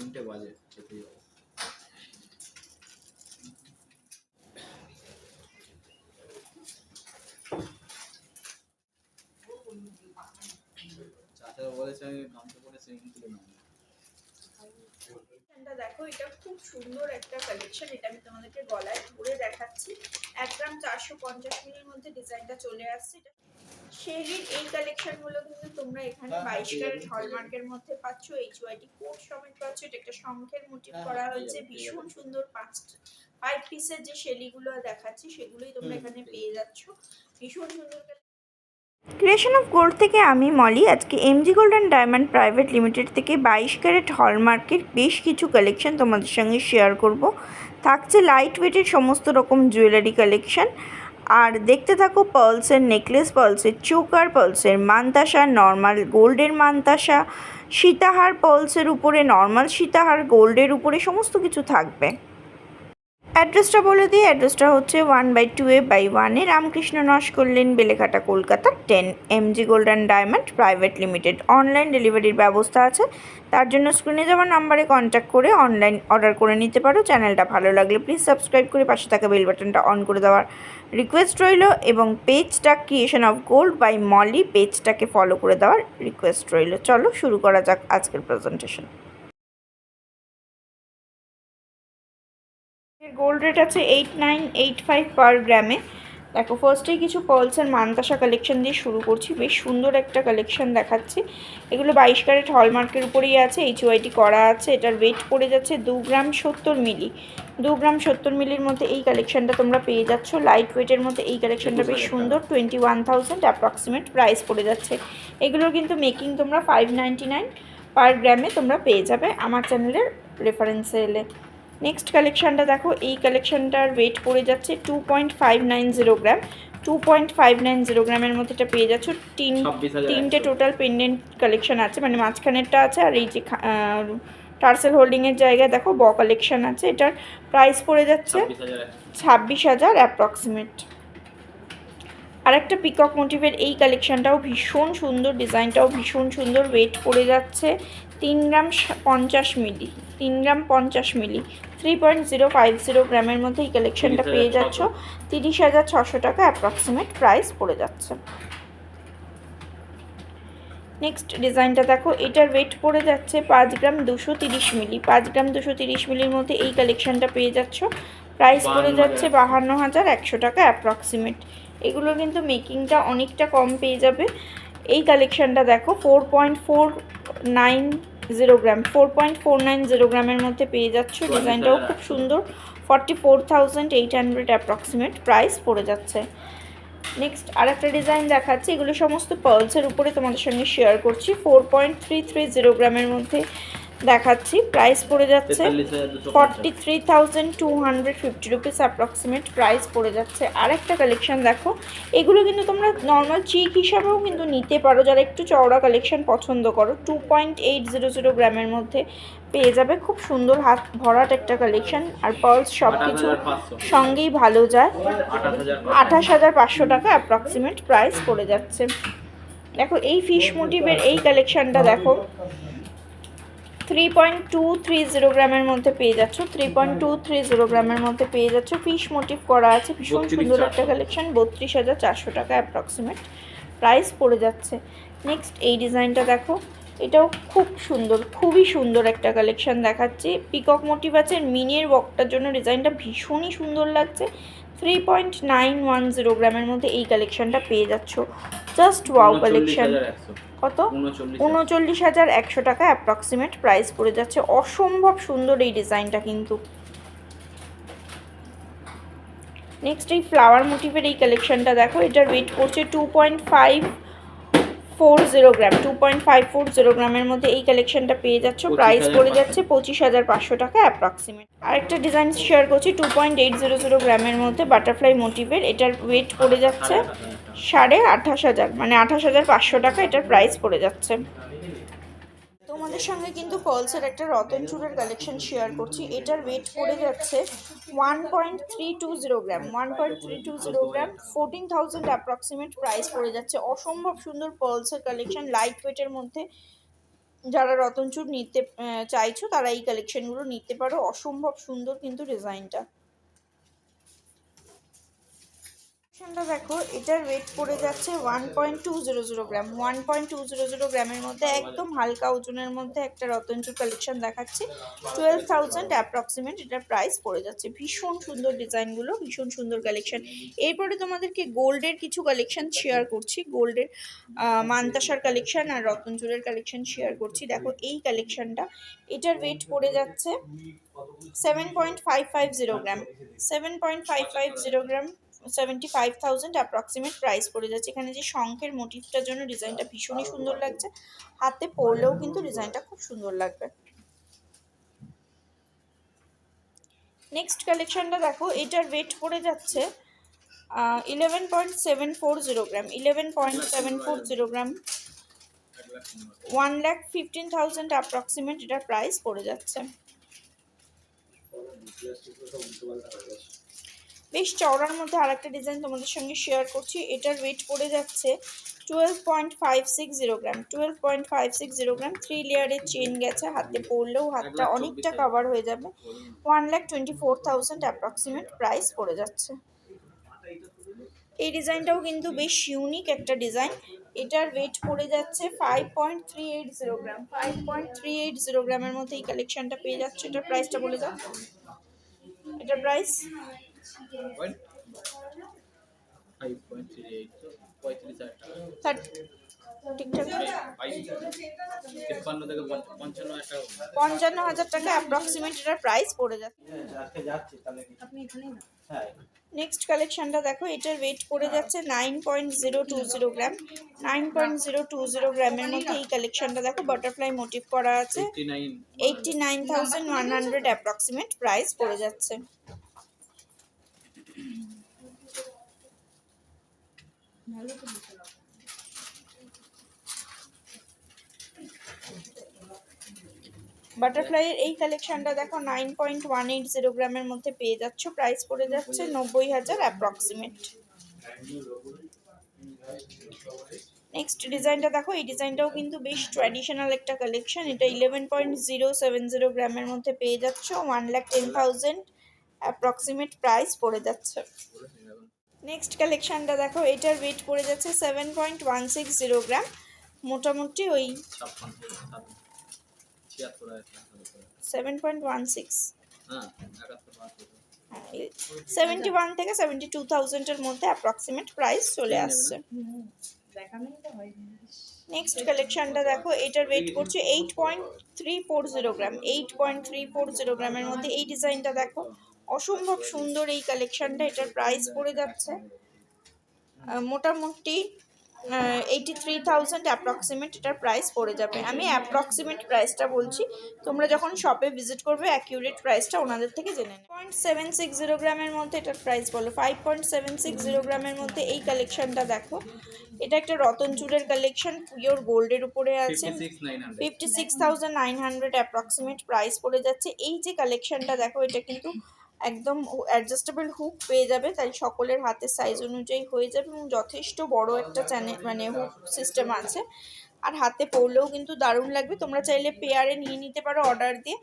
তিনটে বাজে খেতে যাব চাচারা বলেছে আমি নামতে পরে আমি তুলে নাম কালেকশনটা দেখো এটা খুব সুন্দর একটা কালেকশন এটা আমি তোমাদেরকে গলায় ধরে দেখাচ্ছি। এক গ্রাম চারশো পঞ্চাশ মিলির মধ্যে ডিজাইনটা চলে আসছে। এটা শেরির এই কালেকশনগুলো কিন্তু তোমরা এখানে হ্যাঁ, বাইশ পেয়ে ক্যারেট হলমার্কের মধ্যে পাচ্ছ এইচ ওয়াইটি কোড সমেত পাচ্ছ এটা একটা শঙ্খের মোটিভ হ্যাঁ, করা হয়েছে ভীষণ সুন্দর পাঁচ ফাইভ পিসের যে শেলিগুলো দেখাচ্ছি সেগুলোই তোমরা এখানে পেয়ে যাচ্ছ। ভীষণ সুন্দর ক্রিয়েশন অফ গোল্ড থেকে আমি মলি আজকে MG gold and diamond private limited থেকে বাইশ ক্যারেট হলমার্কের বেশ কিছু কালেকশন তোমাদের সঙ্গে শেয়ার করব। থাকছে লাইট ওয়েটের সমস্ত রকম জুয়েলারি কালেকশন আর দেখতে থাকো পার্লসের নেকলেস পার্লসের চোকার পার্লসের মান্তাসা নর্মাল গোল্ডের মান্তাসা, সীতাহার পার্লসের উপরে নর্মাল সীতাহার গোল্ডের উপরে সমস্ত কিছু থাকবে। অ্যাড্রেসটা বলে দিই, অ্যাড্রেসটা হচ্ছে one by two A by ওয়ানে রামকৃষ্ণ নস করলেন Beleghata, Kolkata, ten MG gold and diamond private limited. Online ডেলিভারির ব্যবস্থা আছে, তার জন্য স্ক্রিনে যাওয়া নাম্বারে কন্ট্যাক্ট করে অনলাইন অর্ডার করে নিতে পারো। চ্যানেলটা ভালো লাগলে প্লিজ সাবস্ক্রাইব করে পাশে থাকা বেল বাটনটা অন করে দেওয়ার রিকোয়েস্ট রইল এবং পেজটা creation of gold by Moli পেজটাকে ফলো করে দেওয়ার রিকোয়েস্ট রইল। চলো শুরু করা যাক আজকের প্রেজেন্টেশন। গোল্ড রেট আছে eight nine eight five per গ্রামে দেখো ফার্স্টেই কিছু পার্লসের মানতাসা কালেকশন দিয়ে শুরু করছি। বেশ সুন্দর একটা কালেকশন দেখাচ্ছি। এগুলো বাইশ ক্যারেট হলমার্কের উপরেই আছে এইচ ওয়াইটি করা আছে। এটার ওয়েট পড়ে যাচ্ছে দু গ্রাম সত্তর মিলি দু গ্রাম সত্তর মিলির মধ্যে এই কালেকশনটা তোমরা পেয়ে যাচ্ছ। লাইট ওয়েটের মধ্যে এই কালেকশনটা বেশ সুন্দর twenty one thousand approximate price পড়ে যাচ্ছে। এগুলোর কিন্তু মেকিং তোমরা ফাইভ নাইনটি নাইন পার গ্রামে তোমরা পেয়ে যাবে। আমার চ্যানেলের রেফারেন্সে এলে। নেক্সট কালেকশানটা দেখো এই কালেকশানটার ওয়েট পড়ে যাচ্ছে two point five nine zero gram two point five nine zero গ্রামের মধ্যে এটা পেয়ে যাচ্ছ। তিন তিনটে টোটাল পেন্ডেন্ট কালেকশান আছে মানে মাঝখানেরটা আছে আর এই যে টার্সেল হোল্ডিংয়ের জায়গায় দেখো ব কালেকশান আছে। এটার প্রাইস পড়ে যাচ্ছে ছাব্বিশ হাজার অ্যাপ্রক্সিমেট আরেকটা পিকক মোটিভের এই কালেকশানটাও ভীষণ সুন্দর ডিজাইনটাও ভীষণ সুন্দর ওয়েট পড়ে যাচ্ছে তিন গ্রাম পঞ্চাশ মিলি। তিন গ্রাম পঞ্চাশ milli. Three point zero five zero গ্রামের মধ্যে এই কালেকশনটা 30,600 পেয়ে যাচ্ছ। তিরিশ হাজার ছশো টাকা অ্যাপ্রক্সিমেট প্রাইস পড়ে যাচ্ছে। নেক্সট ডিজাইনটা দেখো এটার ওয়েট পড়ে যাচ্ছে পাঁচ গ্রাম দুশো তিরিশ মিলি। পাঁচ গ্রাম দুশো তিরিশ মিলির মধ্যে এই কালেকশনটা পেয়ে যাচ্ছ। প্রাইস পড়ে 52,000 যাচ্ছে বাহান্ন হাজার একশো টাকা অ্যাপ্রক্সিমেট এগুলো কিন্তু মেকিংটা অনেকটা কম পেয়ে যাবে। এই কালেকশনটা দেখো four point four nine zero gram four point four nine zero গ্রামের মধ্যে পেয়ে যাচ্ছ। ডিজাইনটাও খুব সুন্দর। Forty four thousand eight hundred approximate price পড়ে যাচ্ছে। নেক্সট আরেকটা ডিজাইন দেখাচ্ছি। এগুলো সমস্ত পার্লসের উপরে তোমাদের সঙ্গে শেয়ার করছি। Four point three three zero গ্রামের মধ্যে দেখাচ্ছি প্রাইস পড়ে যাচ্ছে forty three thousand two hundred fifty rupees approximate price পড়ে যাচ্ছে। আর একটা কালেকশন দেখো এগুলো কিন্তু তোমরা নর্মাল চিক হিসাবেও কিন্তু নিতে পারো যারা একটু চওড়া কালেকশন পছন্দ করো। Two point eight zero zero গ্রামের মধ্যে পেয়ে যাবে খুব সুন্দর হাত ভরাট একটা কালেকশন আর পার্লস সব কিছু সঙ্গেই ভালো যায়। আঠাশ হাজার পাঁচশো টাকা অ্যাপ্রক্সিমেট প্রাইস পড়ে যাচ্ছে। দেখো এই ফিশ মোটিভের এই কালেকশানটা দেখো। Three point two three zero গ্রামের মধ্যে পেয়ে যাচ্ছ। Three point two three zero গ্রামের মধ্যে পেয়ে যাচ্ছ। ফিশ মোটিভ করা আছে। ভীষণ সুন্দর একটা কালেকশন বত্রিশ হাজার চারশো টাকা অ্যাপ্রক্সিমেট প্রাইস পড়ে যাচ্ছে। নেক্সট এই ডিজাইনটা দেখো। এটাও খুব সুন্দর খুবই সুন্দর একটা কালেকশন দেখাচ্ছে। পিকক মোটিভ আছে। মিনের বকটার জন্য ডিজাইনটা ভীষণই সুন্দর লাগছে। Three point nine one zero গ্রামের মধ্যে এই কালেকশনটা পেয়ে যাচ্ছ। জাস্ট ওয়াও কালেকশন কত? উনচল্লিশ হাজার। একশো টাকা অ্যাপ্রক্সিমেট প্রাইস পড়ে যাচ্ছে। অসম্ভব সুন্দর এই ডিজাইনটা কিন্তু। নেক্সট এই ফ্লাওয়ার মোটিভের এই কালেকশনটা দেখো। এটার ওয়েট পড়ছে two point five four zero gram two point five four zero গ্রামের মধ্যে এই কালেকশনটা পেয়ে যাচ্ছ। প্রাইস পড়ে যাচ্ছে পঁচিশ হাজার পাঁচশো টাকা অ্যাপ্রক্সিমেট আরেকটা ডিজাইন শেয়ার করছি two point eight zero zero গ্রামের মধ্যে বাটারফ্লাই মোটিভের এটার ওয়েট পড়ে যাচ্ছে সাড়ে আঠাশ হাজার মানে আঠাশ হাজার পাঁচশো টাকা এটার প্রাইস পড়ে যাচ্ছে। তোমাদের সঙ্গে কিন্তু পলসের একটা রতন চূড়ের কালেকশন শেয়ার করছি। এটার ওয়েট পড়ে যাচ্ছে one point three two zero gram one point three two zero gram fourteen thousand approximate price পড়ে যাচ্ছে। অসম্ভব সুন্দর পলসের কালেকশন লাইট ওয়েটের মধ্যে। যারা রতনচুর নিতে চাইছো তারা এই কালেকশনগুলো নিতে পারো। অসম্ভব সুন্দর কিন্তু ডিজাইনটা কালেকশনটা দেখো, এটার ওয়েট পড়ে যাচ্ছে one point two zero zero gram one point two zero zero গ্রামের মধ্যে একদম হালকা ওজনের মধ্যে একটা রতনচুর কালেকশন দেখাচ্ছি। টুয়েলভ থাউজেন্ড অ্যাপ্রক্সিমেট এটার প্রাইস পড়ে যাচ্ছে। ভীষণ সুন্দর ডিজাইনগুলো ভীষণ সুন্দর কালেকশন এরপরে তোমাদেরকে গোল্ডের কিছু কালেকশন শেয়ার করছি। গোল্ডের মান্তাসার কালেকশন আর রতনচুরের কালেকশন শেয়ার করছি। দেখো, এই কালেকশনটা এটার ওয়েট পড়ে যাচ্ছে seven point five five zero gram seven point five five zero gram seventy five thousand approximate price পড়ে যাচ্ছে। এখানে যে শঙ্খের মোটিভটার জন্য ডিজাইনটা ভীষণই সুন্দর লাগছে। হাতে পরলেও কিন্তু ডিজাইনটা খুব সুন্দর লাগবে। নেক্সট কালেকশনটা দেখো, এটার ওয়েট পড়ে যাচ্ছে eleven point seven four zero gram eleven point seven four zero gram one lakh fifteen thousand approximate এটার প্রাইস পড়ে যাচ্ছে। বেশ চওড়ার মধ্যে আর একটা ডিজাইন তোমাদের সঙ্গে শেয়ার করছি। এটার ওয়েট পড়ে যাচ্ছে twelve point five six zero gram twelve point five six zero gram three লেয়ারের চেন গেছে হাতে পরলেও হাতটা অনেকটা কভার হয়ে যাবে। One lakh twenty four thousand approximate price পড়ে যাচ্ছে। এই ডিজাইনটাও কিন্তু বেশ ইউনিক একটা ডিজাইন এটার ওয়েট পড়ে যাচ্ছে five point three eight zero gram five point three eight zero গ্রামের মধ্যে এই কালেকশনটা পেয়ে যাচ্ছে। এটার প্রাইসটা বলে দাও। এটার price point five three eight পঁয়ত্রিশ হাজার পঞ্চান্ন হাজার টাকা অ্যাপ্রক্সিমেট এটার প্রাইস পড়ে যাচ্ছে। আজকে যাচ্ছি তাহলে হ্যাঁ নেক্সট কালেকশনটা দেখো এটার ওয়েট পড়ে যাচ্ছে nine point zero two zero gram nine point zero two zero গ্রামের মধ্যে এই কালেকশনটা দেখো বাটারফ্লাই মোটিভ করা আছে। Eighty nine thousand one hundred approximate price পড়ে যাচ্ছে। বাটারফ্লাইয়ের এই কালেকশনটা দেখো nine point one eight zero গ্রামের মধ্যে পেয়ে যাচ্ছ। প্রাইস পড়ে যাচ্ছে নব্বই হাজার অ্যাপ্রক্সিমেট নেক্সট ডিজাইনটা দেখো, এই ডিজাইনটাও কিন্তু বেশ ট্র্যাডিশনাল একটা কালেকশন এটা eleven point zero seven zero গ্রামের মধ্যে পেয়ে যাচ্ছ। One lakh ten thousand approximate price পড়ে যাচ্ছে। নেক্সট কালেকশনটা দেখো, এটার ওয়েট পড়ে যাচ্ছে seven point one six zero gram মোটামুটি ওই seven point one six seventy one থেকে সেভেন্টি টু থাউজেন্ডের মধ্যে অ্যাপ্রক্সিমেট প্রাইস চলে আসছে। নেক্সট কালেকশনটা দেখো, এটার ওয়েট করছে eight point three four zero eight point three four zero মধ্যে এই ডিজাইনটা দেখো। অসম্ভব সুন্দর এই কালেকশনটা এটার প্রাইস পড়ে যাচ্ছে। মোটামুটি এইটি থ্রি থাউজেন্ড অ্যাপ্রক্সিমেট এটার প্রাইস পড়ে যাবে। আমি অ্যাপ্রক্সিমেট প্রাইসটা বলছি। তোমরা যখন শপে ভিজিট করবে অ্যাকিউরেট প্রাইসটা ওনাদের থেকে জেনে নেবে। পয়েন্ট সেভেন সিক্স জিরো গ্রামের মধ্যে এটার প্রাইস বলো। Five point seven six zero গ্রামের মধ্যে এই কালেকশনটা দেখো। এটা একটা রতনচুরের কালেকশন পিওর গোল্ডের উপরে আছে। Fifty six thousand nine hundred approximate price পড়ে যাচ্ছে। এই যে কালেকশনটা দেখো এটা কিন্তু একদম অ্যাডজাস্টেবল হুক পেয়ে যাবে, তাই সকলের হাতের সাইজ অনুযায়ী হয়ে যাবে এবং যথেষ্ট বড় একটা চ্যানেল মানে হুক সিস্টেম আছে। আর হাতে পরলেও কিন্তু দারুণ লাগবে। তোমরা চাইলে পেয়ারে নিয়ে নিতে পারো অর্ডার দিয়ে।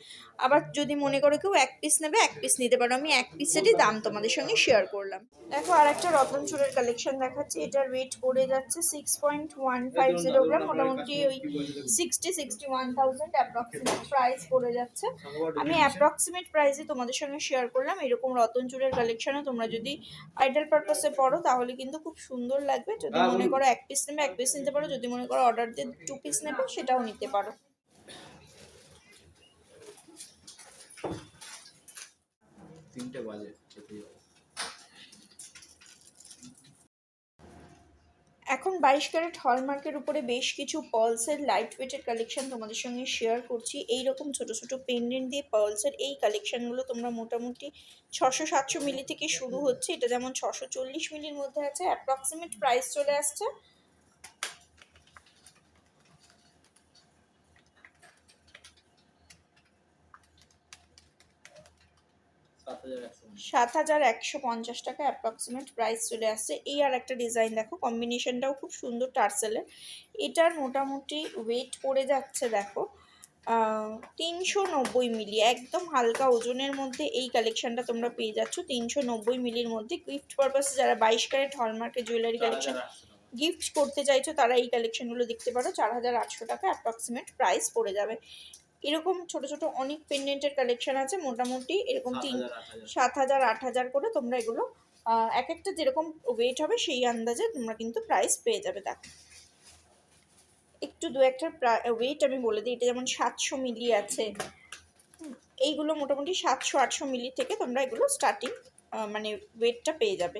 আবার যদি মনে করো কেউ এক পিস নেবে এক পিস নিতে পারো। আমি এক পিসেরই দাম তোমাদের সঙ্গে শেয়ার করলাম। দেখো আর একটা রতন চুরের কালেকশন দেখাচ্ছি। এটার ওয়েট পড়ে যাচ্ছে six point one five zero gram মোটামুটি ওই sixty sixty one thousand approximate price পড়ে যাচ্ছে। আমি অ্যাপ্রক্সিমেট প্রাইসে তোমাদের সঙ্গে শেয়ার করলাম। এরকম রতন চুরের কালেকশনে তোমরা যদি আইডাল পারপাসে পড়ো তাহলে কিন্তু খুব সুন্দর লাগবে। যদি মনে করো এক পিস নেবে এক পিস নিতে পারো। যদি মনে করো অর্ডার দিয়ে টু পিস নেবে সেটাও নিতে পারো। তিনটে বাজে এখন বাইশ ক্যারেট হলমার্কের উপরে বেশ কিছু পার্লসের লাইট ওয়েটের কালেকশন তোমাদের সঙ্গে শেয়ার করছি। এই রকম ছোট ছোট পেন্ডেন্ট দিয়ে পার্লসের এই কালেকশনগুলো তোমরা মোটামুটি ছশো সাতশো মিলি থেকে শুরু হচ্ছে। এটা যেমন ছশো চল্লিশ মিলির মধ্যে আছে অ্যাপ্রক্সিমেট প্রাইস চলে আসছে। সাত হাজার একশো পঞ্চাশ। টাকা অ্যাপ্রক্সিমেট প্রাইস চলে আসছে। এই আর একটা ডিজাইন দেখো কম্বিনেশনটাও খুব সুন্দর টার্সেলের। এটার মোটামুটি ওয়েট পড়ে যাচ্ছে দেখো তিনশো নব্বই মিলি। একদম হালকা ওজনের মধ্যে এই কালেকশনটা তোমরা পেয়ে যাচ্ছ। তিনশো নব্বই মিলির মধ্যে গিফট পারপাসে যারা বাইশ ক্যারেট হলমার্কের জুয়েলারি কালেকশন গিফট করতে চাইছো তারা এই কালেকশনগুলো দেখতে পারো। চার হাজার আটশো টাকা অ্যাপ্রক্সিমেট প্রাইস পড়ে যাবে। এরকম ছোট ছোট অনেক পেন্ডেন্টের কালেকশন আছে মোটামুটি এরকম তিন সাত হাজার আট হাজার। করে তোমরা এগুলো এক একটা যেরকম ওয়েট হবে সেই আন্দাজে তোমরা কিন্তু প্রাইস পেয়ে যাবে দেখো। একটু দু একটা ওয়েট আমি বলে দিই এটা যেমন সাতশো মিলি আছে এইগুলো মোটামুটি সাতশো আটশো মিলি থেকে তোমরা এগুলো স্টার্টিং মানে ওয়েটটা পেয়ে যাবে।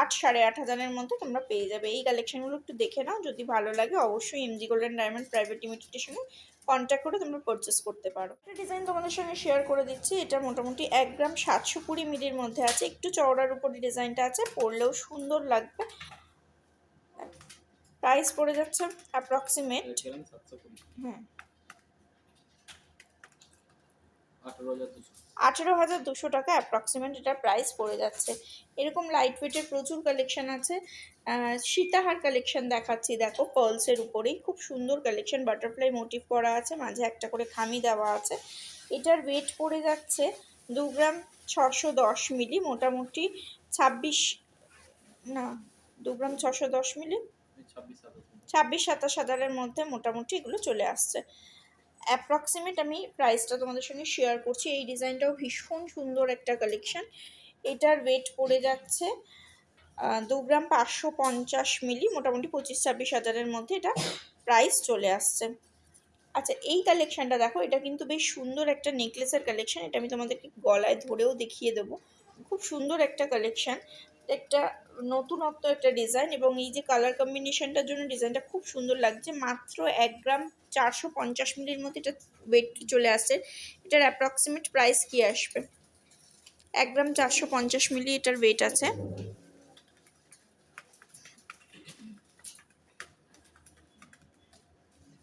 আট সাড়ে আট হাজারের মধ্যে তোমরা পেয়ে যাবে। এই কালেকশনগুলো একটু দেখে নাও যদি ভালো লাগে অবশ্যই এমজি গোল্ডেন ডায়মন্ড প্রাইভেট লিমিটেডের সঙ্গে কন্ট্যাক্ট করে তোমরা পারচেস করতে পারো। একটা ডিজাইন তোমাদের সঙ্গে শেয়ার করে দিচ্ছি এটা মোটামুটি এক গ্রাম সাতশো কুড়ি মিলির মধ্যে আছে। একটু চওড়ার উপর ডিজাইনটা আছে পরলেও সুন্দর লাগবে। প্রাইস পড়ে যাচ্ছে অ্যাপ্রক্সিমেট হ্যাঁ হুম আঠারো হাজার দুশো টাকা অ্যাপ্রক্সিমেট এটা প্রাইস পড়ে যাচ্ছে। এরকম লাইট ওয়েটের প্রচুর কালেকশন আছে। সীতাহার কালেকশন দেখাচ্ছি, দেখো পার্লসের উপরেই। খুব সুন্দর কালেকশন বাটারফ্লাই মোটিভ করা আছে, মাঝে একটা করে খামি দেওয়া আছে। এটার ওয়েট পড়ে যাচ্ছে দু গ্রাম ছশো দশ মিলি, মোটামুটি ছাব্বিশ, না, দু গ্রাম ছশো দশ মিলি, ছাব্বিশ সাতাশ হাজারের মধ্যে মোটামুটি এগুলো চলে আসছে। অ্যাপ্রক্সিমেট আমি প্রাইসটা তোমাদের সঙ্গে শেয়ার করছি। এই ডিজাইনটাও ভীষণ সুন্দর একটা কালেকশান এটার ওয়েট পড়ে যাচ্ছে দু গ্রাম পাঁচশো পঞ্চাশ মিলি মোটামুটি পঁচিশ ছাব্বিশ হাজারের মধ্যে এটা প্রাইস চলে আসছে। আচ্ছা এই কালেকশানটা দেখো, এটা কিন্তু বেশ সুন্দর একটা নেকলেসের কালেকশান এটা আমি তোমাদেরকে গলায় ধরেও দেখিয়ে দেবো। খুব সুন্দর একটা কালেকশান একটা নতুনত্ব একটা ডিজাইন এবং এই যে কালার কম্বিনেশনটার জন্য ডিজাইনটা খুব সুন্দর লাগছে। মাত্র এক গ্রাম চারশো পঞ্চাশ মিলির মধ্যে এটা ওয়েট চলে আসে এটার অ্যাপ্রক্সিমেট প্রাইস কি আসবে? এক গ্রাম চারশো পঞ্চাশ মিলি এটার ওয়েট আছে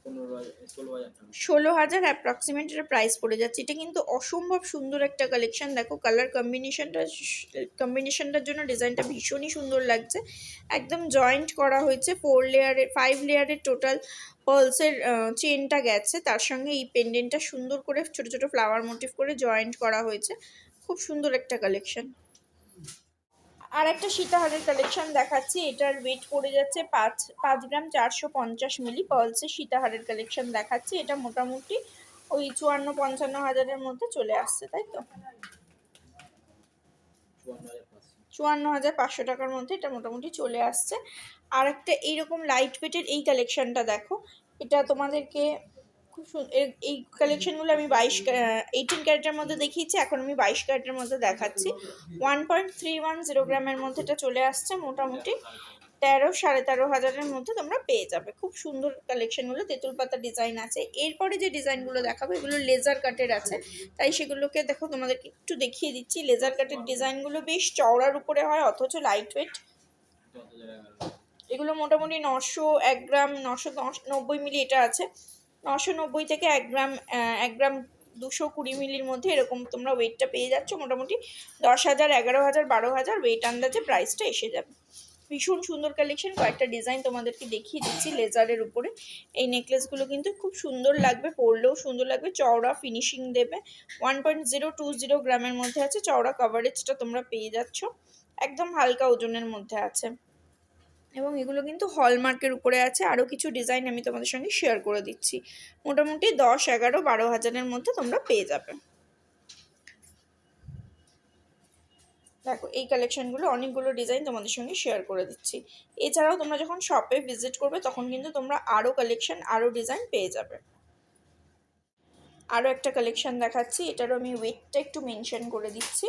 পনেরো হাজার ষোলো হাজার অ্যাপ্রক্সিমেট এর প্রাইস পড়ে যাচ্ছে। এটা কিন্তু অসম্ভব সুন্দর একটা কালেকশন দেখো কালার কম্বিনেশনটা কম্বিনেশনটার জন্য ডিজাইনটা ভীষণই সুন্দর লাগছে। একদম জয়েন্ট করা হয়েছে। ফোর লেয়ারের ফাইভ লেয়ারের টোটাল পার্লসের চেনটা গেছে। তার সঙ্গে এই পেন্ডেন্টটা সুন্দর করে ছোট ছোট ফ্লাওয়ার মোটিভ করে জয়েন্ট করা হয়েছে। খুব সুন্দর একটা কালেকশন আর একটা সীতাহারের কালেকশন দেখাচ্ছি। এটার ওয়েট পড়ে যাচ্ছে পাঁচ পাঁচ গ্রাম চারশো পঞ্চাশ মিলি পার্লসের সীতাহারের কালেকশন দেখাচ্ছি। এটা মোটামুটি ওই চুয়ান্ন, পঞ্চান্ন হাজারের মধ্যে চলে আসছে, তাই তো? চুয়ান্ন হাজার পাঁচশো টাকার মধ্যে এটা মোটামুটি চলে আসছে। আর একটা এইরকম লাইট ওয়েটের এই কালেকশনটা দেখো। এটা তোমাদেরকে খুব এই কালেকশনগুলো আমি বাইশ এইটিন ক্যারেটের মধ্যে দেখিয়েছি, এখন আমি বাইশ ক্যারেটের মধ্যে দেখাচ্ছি। One point three one zero গ্রামের মধ্যে এটা চলে আসছে, মোটামুটি তেরো, সাড়ে তেরো হাজারের মধ্যে তোমরা পেয়ে যাবে। খুব সুন্দর কালেকশনগুলো তেঁতুল পাতা ডিজাইন আছে। এরপরে যে ডিজাইনগুলো দেখাবো, এগুলো লেজার কাটের আছে। তাই সেগুলোকে দেখো, তোমাদেরকে একটু দেখিয়ে দিচ্ছি। লেজার কাটের ডিজাইনগুলো বেশ চওড়ার উপরে হয়, অথচ লাইট ওয়েট এগুলো মোটামুটি নশো এক গ্রাম নশো, নব্বই মিলি এটা আছে। নশো নব্বই থেকে এক গ্রাম এক গ্রাম দুশো কুড়ি মিলির মধ্যে এরকম তোমরা ওয়েটটা পেয়ে যাচ্ছ। মোটামুটি দশ হাজার, এগারো হাজার, বারো হাজার ওয়েট আন্দাজে প্রাইসটা এসে যাবে। ভীষণ সুন্দর কালেকশন কয়েকটা ডিজাইন তোমাদেরকে দেখিয়ে দিচ্ছি লেজারের উপরে। এই নেকলেসগুলো কিন্তু খুব সুন্দর লাগবে, পরলেও সুন্দর লাগবে। চওড়া ফিনিশিং দেবে। One point zero two zero গ্রামের মধ্যে আছে। চওড়া কভারেজটা তোমরা পেয়ে যাচ্ছ। একদম হালকা ওজনের মধ্যে আছে। এবং এগুলো কিন্তু হলমার্কের উপরে আছে। আরও কিছু ডিজাইন আমি তোমাদের সঙ্গে শেয়ার করে দিচ্ছি। মোটামুটি দশ, এগারো, বারো হাজারের মধ্যে তোমরা পেয়ে যাবে। দেখো, এই কালেকশনগুলো অনেকগুলো ডিজাইন তোমাদের সঙ্গে শেয়ার করে দিচ্ছি। এছাড়াও তোমরা যখন শপে ভিজিট করবে, তখন কিন্তু তোমরা আরও কালেকশন আরও ডিজাইন পেয়ে যাবে। আরও একটা কালেকশন দেখাচ্ছি। এটারও আমি ওয়েটটা একটু মেনশন করে দিচ্ছি।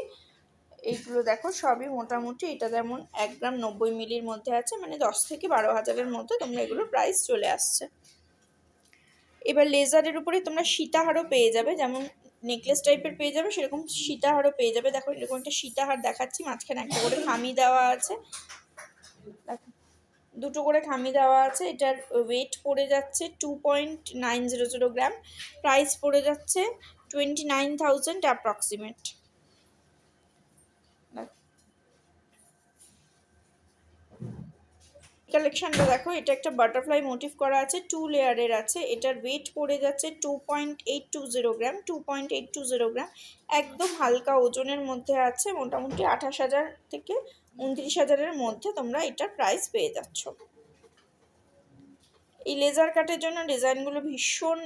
এইগুলো দেখো, সবই মোটামুটি এটা যেমন এক গ্রাম নব্বই মিলির মধ্যে আছে মানে দশ থেকে বারো হাজারের মধ্যে তোমরা এগুলোর প্রাইস চলে আসছে। এবার লেজারের উপরে তোমরা সীতাহারও পেয়ে যাবে, যেমন নেকলেস টাইপের পেয়ে যাবে, সেরকম সীতাহারও পেয়ে যাবে। দেখো, এরকম একটা সীতাহার দেখাচ্ছি, মাঝখানে একটা করে খামি দেওয়া আছে। দেখো, দুটো করে খামি দেওয়া আছে, এটার ওয়েট পড়ে যাচ্ছে two point nine zero zero gram price পড়ে যাচ্ছে টোয়েন্টি নাইন থাউজেন্ড অ্যাপ্রক্সিমেট কালেকশনটা দেখো, এটা একটা বাটারফ্লাই মোটিভ করা আছে টু লেয়ারের আছে, এটার ওয়েট পড়ে যাচ্ছে two point eight two zero gram two point eight two zero gram একদম হালকা ওজনের মধ্যে আছে, মোটামুটি আঠাশ হাজার থেকে উনত্রিশ হাজারের মধ্যে তোমরা এটার প্রাইস পেয়ে যাচ্ছ। এই লেজার কাটের জন্য ডিজাইনগুলো ভীষণ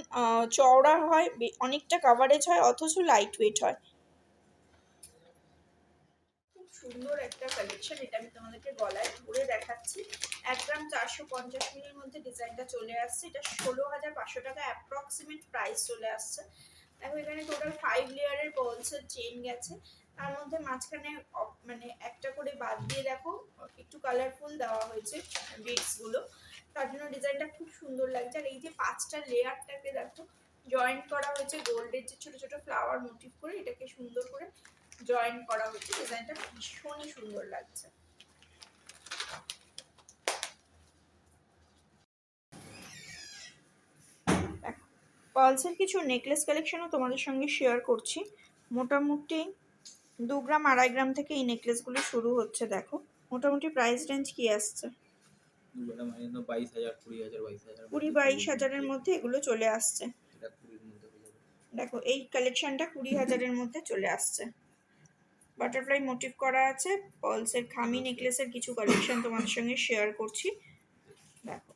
চওড়া হয়, অনেকটা কাভারেজ হয়, অথচ লাইট ওয়েট হয়। সুন্দর একটা কালেকশন এটা আমি তোমাদেরকে গলায় ধরে দেখাচ্ছি। এক গ্রাম চারশো পঞ্চাশ মিলির মধ্যে ডিজাইনটা চলে আসছে। এটা ষোলো হাজার পাঁচশো টাকা অ্যাপ্রক্সিমেট প্রাইস চলে আসছে। দেখো, এখানে টোটাল ফাইভ লেয়ারের বলসের চেন গেছে। তার মধ্যে মাঝখানে মানে একটা করে বাদ দিয়ে দেখো, একটু কালারফুল দেওয়া হয়েছে বিটসগুলো তার জন্য ডিজাইনটা খুব সুন্দর লাগছে। আর এই যে পাঁচটা লেয়ারটাকে দেখো জয়েন্ট করা হয়েছে গোল্ডের যে ছোট ছোট ফ্লাওয়ার মোটিভ করে, এটাকে সুন্দর করে জয়েন করা হচ্ছে ডিজাইনটা ভীষণই সুন্দর লাগছে। পালসের কিছু নেকলেস কালেকশনও তোমাদের সঙ্গে শেয়ার করছি। মোটামুটি দু গ্রাম আড়াই গ্রাম থেকে এই নেকলেসগুলো শুরু হচ্ছে দেখো। মোটামুটি প্রাইস রেঞ্জ কি আসছে? কুড়ি বাইশ হাজারের মধ্যে এগুলো চলে আসছে। দেখো এই কালেকশনটা কুড়ি হাজারের মধ্যে চলে আসছে। বাটারফ্লাই মোটিভ করা আছে পলসের খামি নেকলেসের কিছু কালেকশন তোমাদের সঙ্গে শেয়ার করছি। দেখো।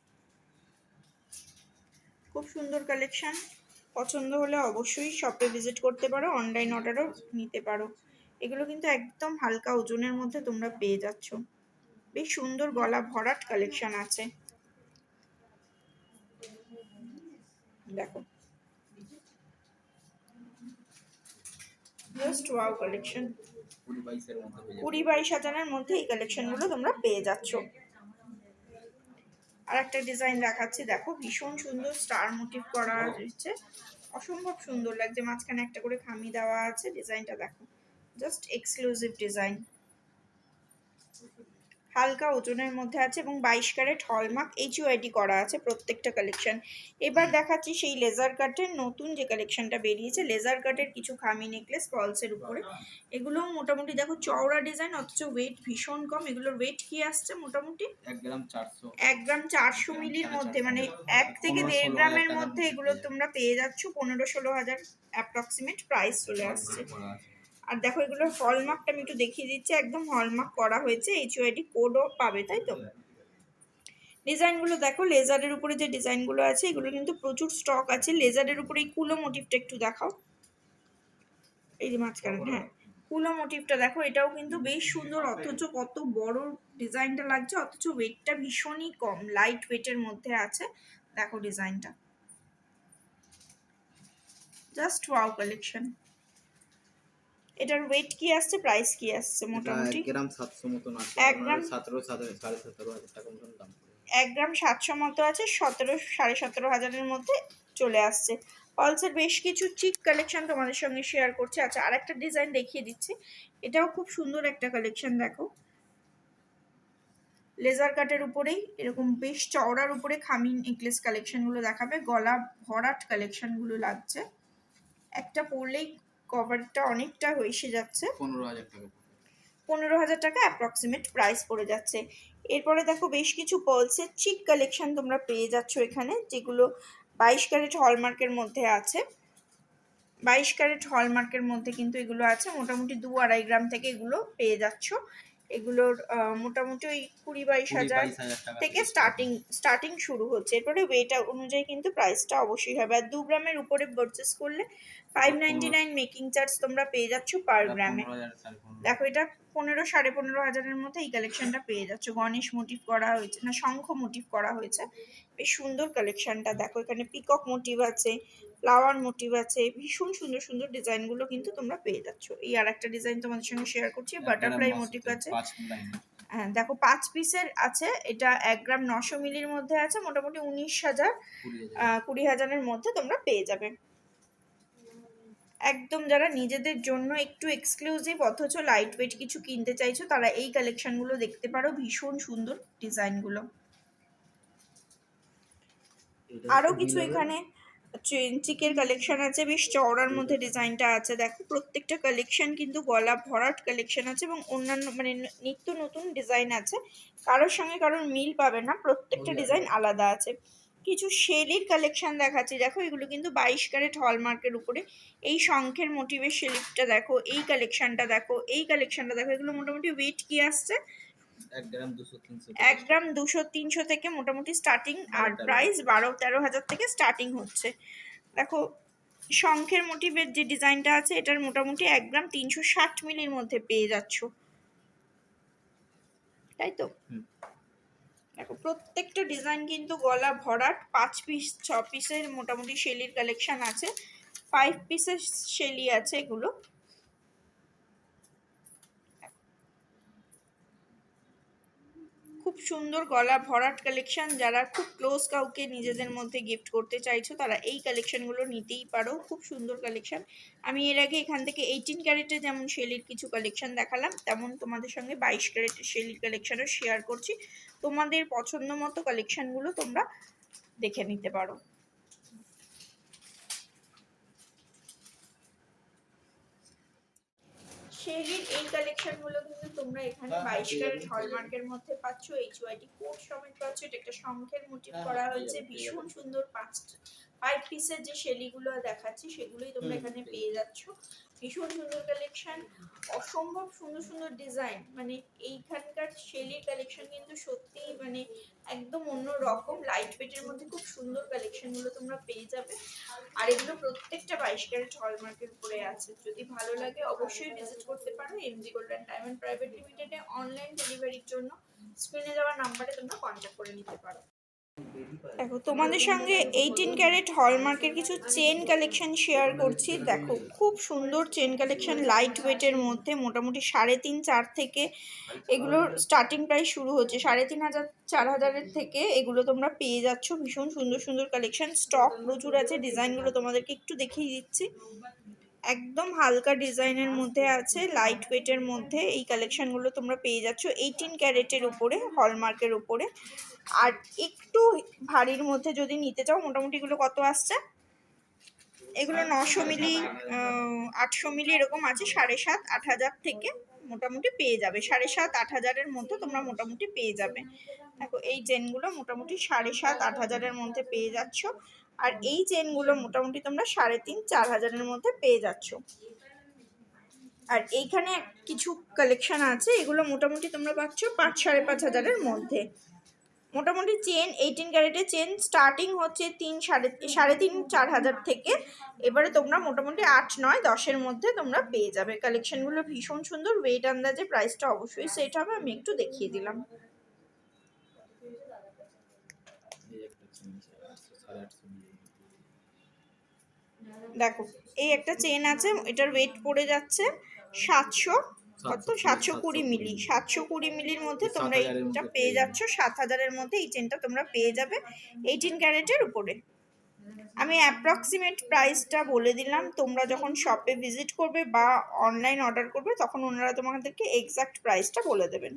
খুব সুন্দর কালেকশন পছন্দ হলে অবশ্যই শপে ভিজিট করতে পারো অনলাইন অর্ডারও নিতে পারো। এগুলো কিন্তু একদম হালকা ওজনের মধ্যে তোমরা পেয়ে যাচ্ছ। বেশ সুন্দর গলা ভরাট কালেকশন আছে। দেখো। জাস্ট ওয়াও কালেকশন কুড়ি বাইশ হাজারের মধ্যে এই কালেকশনগুলো তোমরা পেয়ে যাচ্ছ। আর একটা ডিজাইন দেখাচ্ছি দেখো ভীষণ সুন্দর স্টার মোটিভ করা রয়েছে। অসম্ভব সুন্দর লাগছে মাঝখানে একটা করে খামি দেওয়া আছে ডিজাইনটা দেখো। জাস্ট এক্সক্লুসিভ ডিজাইন হালকা ওজনের মধ্যে আছে এবং বাইশ ক্যারেট হলমার্ক এইচইউআইডি করা আছে প্রত্যেকটা কালেকশন এবার দেখাচ্ছি সেই লেজার কাটের নতুন যে কালেকশনটা বেরিয়েছে লেজার কাটের কিছু খামি নেকলেস পলসের উপরে। এগুলো মোটামুটি দেখো চওড়া ডিজাইন অথচ ওয়েট ভীষণ কম। এগুলোর ওয়েট কি আসছে মোটামুটি? এক গ্রাম চারশো। মিলির মধ্যে মানে এক থেকে দেড় গ্রামের মধ্যে এগুলো তোমরা পেয়ে যাচ্ছ। পনেরো ষোলো হাজার অ্যাপ্রক্সিমেট প্রাইস চলে আসছে। আর দেখো এগুলোর হলমার্কটা আমি একটু দেখিয়ে দিচ্ছি একদম হলমার্ক করা হয়েছে এইচওআইডি কোডও পাবে তাই তো? ডিজাইনগুলো দেখো লেজারের উপরে যে ডিজাইনগুলো আছে এগুলো কিন্তু প্রচুর স্টক আছে লেজারের উপরে এই কুলো মোটিভটা একটু দেখাও। এই যে মাঝখানে হ্যাঁ কুলো মোটিভটা দেখো এটাও কিন্তু বেশ সুন্দর অথচ কত বড় ডিজাইনটা লাগছে অথচ ওয়েটটা ভীষণই কম লাইট ওয়েটের মধ্যে আছে দেখো ডিজাইনটা। জাস্ট ওয়াও কালেকশন এটার ওয়েট কি আসছে? প্রাইস কি আসছে মোটামুটি? এক গ্রাম সাতশো মতন আছে। এক গ্রাম? সতেরো সাড়ে সাড়ে সতেরো হাজার টাকা মতন দাম পড়বে। এক গ্রাম সাতশো মতো আছে সতেরো সাড়ে সতেরো হাজারের মধ্যে চলে আসছে। পলসের বেশ কিছু চিক কালেকশন তোমাদের সঙ্গে শেয়ার করছি। আচ্ছা আরেকটা ডিজাইন দেখিয়ে দিচ্ছি। এটাও খুব সুন্দর একটা কালেকশন দেখো। লেজার কাটের উপরেই এরকম বেশ চওড়ার উপরে খামি নেকলেস কালেকশনগুলো দেখাবে। গলা ভরাট কালেকশনগুলো লাগছে। একটা পরলেই কভারটা অনেকটা এসে যাচ্ছে। পনেরো হাজার টাকা পনেরো হাজার টাকা অ্যাপ্রক্সিমেট প্রাইস পড়ে যাচ্ছে। এরপরে দেখো বেশ কিছু পলসের চিক কালেকশন তোমরা পেয়ে যাচ্ছ এখানে যেগুলো বাইশ ক্যারেট হলমার্কের মধ্যে আছে। বাইশ ক্যারেট হলমার্কের মধ্যে কিন্তু এগুলো আছে। মোটামুটি দু আড়াই গ্রাম থেকে এগুলো পেয়ে যাচ্ছ। এগুলোর মোটামুটি ওই কুড়ি বাইশ হাজার থেকে স্টার্টিং স্টার্টিং শুরু হচ্ছে। এরপরে ওয়েট অনুযায়ী কিন্তু প্রাইসটা অবশ্যই হবে। আর দু গ্রামের উপরে পারচেস করলে five ninety nine making charge তোমরা পেয়ে যাচ্ছ পার গ্রামে। দেখো এটা পনেরো সাড়ে পনেরো হাজারের মধ্যে এই কালেকশনটা পেয়ে যাচ্ছ। গণেশ মোটিভ করা হয়েছে না শঙ্খ মোটিভ করা হয়েছে। বেশ সুন্দর কালেকশনটা দেখো এখানে পিকক মোটিভ আছে ফ্লাওয়ার মোটিভ আছে ভীষণ সুন্দর সুন্দর ডিজাইনগুলো কিন্তু তোমরা পেয়ে যাচ্ছ। এই আর একটা ডিজাইন তোমাদের সঙ্গে শেয়ার করছি বাটারফ্লাই মোটিভ আছে। হ্যাঁ দেখো পাঁচ পিসের আছে এটা এক গ্রাম নশো মিলির মধ্যে আছে মোটামুটি উনিশ হাজার কুড়ি হাজারের মধ্যে তোমরা পেয়ে যাবে। একদম যারা নিজেদের জন্য একটু এক্সক্লুসিভ অথচ লাইট ওয়েট কিছু কিনতে চাইছো তারা এই কালেকশনগুলো দেখতে পারো ভীষণ সুন্দর ডিজাইনগুলো। আরও কিছু এখানে চিকের কালেকশন আছে বেশ চওড়ার মধ্যে ডিজাইনটা আছে। দেখো প্রত্যেকটা কালেকশন কিন্তু গলা ভরাট কালেকশন আছে এবং অন্যান্য মানে নিত্য নতুন ডিজাইন আছে। কারোর সঙ্গে কারোর মিল পাবে না প্রত্যেকটা ডিজাইন আলাদা আছে। কিছু শেলির কালেকশন দেখাচ্ছি। দেখো এগুলো কিন্তু বাইশ ক্যারেট হলমার্কের উপরে। এই শঙ্খের মোটিভের শেলিপটা দেখো এই কালেকশনটা দেখো এই কালেকশনটা দেখো এগুলো মোটামুটি ওয়েট কি আসছে? এক গ্রাম দুশো তিনশো থেকে। মোটামুটি স্টার্টিং আর প্রাইস বারো তেরো হাজার থেকে স্টার্টিং হচ্ছে। দেখো শঙ্খের মোটিভের যে ডিজাইনটা আছে এটার মোটামুটি এক গ্রাম তিনশো ষাট মিলির মধ্যে পেয়ে যাচ্ছ। তাই তো? দেখো প্রত্যেকটা ডিজাইন কিন্তু গলা ভরাট পাঁচ পিস ছ পিসের মোটামুটি শেলির কালেকশন আছে। ফাইভ পিসের শেলি আছে এগুলো। খুব সুন্দর গলা ভরাট কালেকশন যারা খুব ক্লোজ কাউকে নিজেদের মধ্যে গিফট করতে চাইছো, তারা এই কালেকশনগুলো নিতেই পারো। খুব সুন্দর কালেকশন আমি এর আগে এখান থেকে এইটিন ক্যারেটে যেমন শেলির কিছু কালেকশন দেখালাম, তেমন তোমাদের সঙ্গে বাইশ ক্যারেটের শেলির কালেকশনও শেয়ার করছি। তোমাদের পছন্দ মতো কালেকশনগুলো তোমরা দেখে নিতে পারো। শেরির এই কালেকশনগুলো কিন্তু তোমরা এখানে হ্যাঁ, বাইশ ক্যারেট হলমার্কের মধ্যে পাচ্ছ এইচ ওয়াইটি কোট সমেত পাচ্ছ এটা একটা শঙ্খের মোটিভ হ্যাঁ, করা হয়েছে ভীষণ সুন্দর পাঁচ ফাইভ পিসের যে শেলিগুলো দেখাচ্ছি সেগুলোই তোমরা এখানে পেয়ে যাচ্ছ। ভীষণ সুন্দর কালেকশন অসম্ভব সুন্দর সুন্দর ডিজাইন মানে এইখানকার শেলির কালেকশন কিন্তু সত্যিই মানে একদম অন্য রকম লাইট ওয়েটের মধ্যে খুব সুন্দর কালেকশনগুলো তোমরা পেয়ে যাবে। আর এগুলো প্রত্যেকটা বাইশ ক্যারেট হলমার্কের উপরে আছে। যদি ভালো লাগে অবশ্যই ভিজিট করতে পারো এমজি গোল্ডেন ডায়মন্ড প্রাইভেট লিমিটেডে অনলাইন ডেলিভারির জন্য। স্ক্রিনে যাওয়া নাম্বারে তোমরা কন্ট্যাক্ট করে নিতে পারো। দেখো, তোমাদের সঙ্গে এইটিন ক্যারেট হলমার্কের কিছু চেন কালেকশন শেয়ার করছি। দেখো, খুব সুন্দর চেন কালেকশন লাইট ওয়েটের মধ্যে মোটামুটি সাড়ে তিন, চার থেকে এগুলোর স্টার্টিং প্রাইস শুরু হচ্ছে। সাড়ে তিন হাজার, চার হাজারের থেকে এগুলো তোমরা পেয়ে যাচ্ছ। ভীষণ সুন্দর সুন্দর কালেকশন স্টক প্রচুর আছে ডিজাইনগুলো তোমাদেরকে একটু দেখিয়ে দিচ্ছি। একদম হালকা ডিজাইনের মধ্যে আছে লাইট ওয়েটের মধ্যে এই কালেকশনগুলো তোমরা পেয়ে যাচ্ছ। এইটিন ক্যারেটের উপরে হলমার্কের উপরে। আর একটু ভারীর মধ্যে যদি নিতে চাও মোটামুটি এগুলো কত আসছে? এগুলো নশো মিলি আটশো মিলি এরকম আছে সাড়ে সাত আট হাজার থেকে মোটামুটি পেয়ে যাবে। সাড়ে সাত আট হাজারের মধ্যে তোমরা মোটামুটি পেয়ে যাবে। দেখো এই জেনগুলো মোটামুটি সাড়ে সাত আট হাজারের মধ্যে পেয়ে যাচ্ছ। আর এই চেনগুলো মোটামুটি তোমরা সাড়ে তিন, চার হাজারের মধ্যে পেয়ে যাচ্ছ। আর এইখানে কিছু কালেকশন আছে, এগুলো মোটামুটি তোমরা পাচ্ছ পাঁচ, সাড়ে পাঁচ হাজারের মধ্যে। মোটামুটি চেন এইটিন ক্যারেটের চেন স্টার্টিং হচ্ছে তিন, সাড়ে সাড়ে তিন, চার হাজার থেকে। এবারে তোমরা মোটামুটি আট, নয়, দশের মধ্যে তোমরা পেয়ে যাবে। কালেকশনগুলো ভীষণ সুন্দর ওয়েট আন্দাজে প্রাইসটা অবশ্যই সেট হবে, আমি একটু দেখিয়ে দিলাম। দেখো এই একটা চেন আছে এটার ওয়েট পড়ে যাচ্ছে সাতশো কত? সাতশো কুড়ি, মিলি সাতশো কুড়ি। মিলির মধ্যে তোমরা এইটা পেয়ে পেয়ে যাচ্ছ সাত হাজারের মধ্যে এই চেনটা তোমরা পেয়ে যাবে এইটিন ক্যারেটের উপরে। আমি অ্যাপ্রক্সিমেট প্রাইসটা বলে দিলাম তোমরা যখন শপে ভিজিট করবে বা অনলাইন অর্ডার করবে তখন ওনারা তোমাদেরকে এক্সাক্ট প্রাইসটা বলে দেবেন।